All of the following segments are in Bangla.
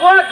আল্লাহ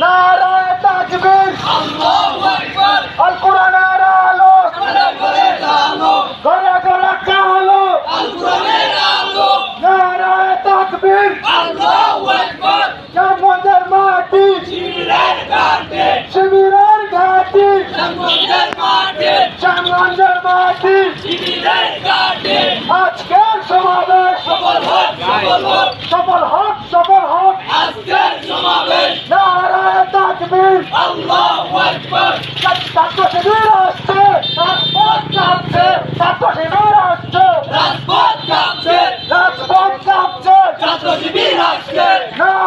নারায় তাকবীর আল্লাহু আকবার। আল। কোরআনের আলো। কোরআনের আলো ঘরে ঘরে আলো আল কোরআনের আলো নারায় আজকের সমাবেশ। সফল হোক সফল হোক Oscar! No!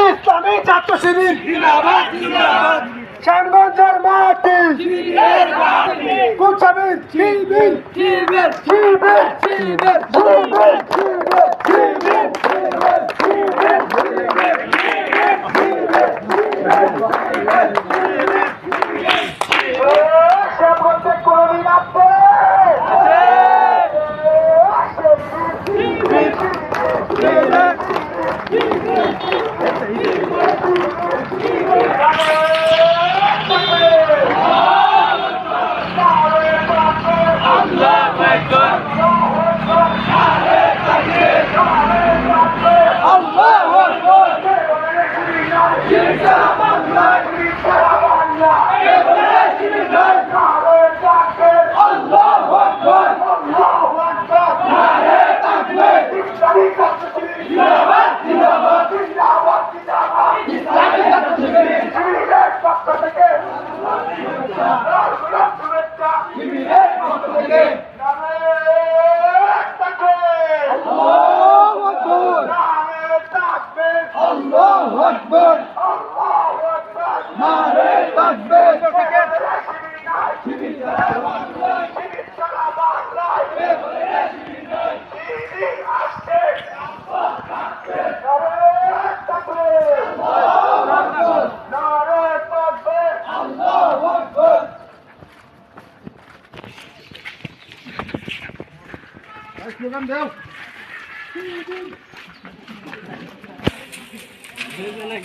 ইসলামী ছাত্র শিবির শ্যামগঞ্জের মাটি কুচাবির শিবির শিবির শিবির Akbar! Jogamos deu. Beleza, né,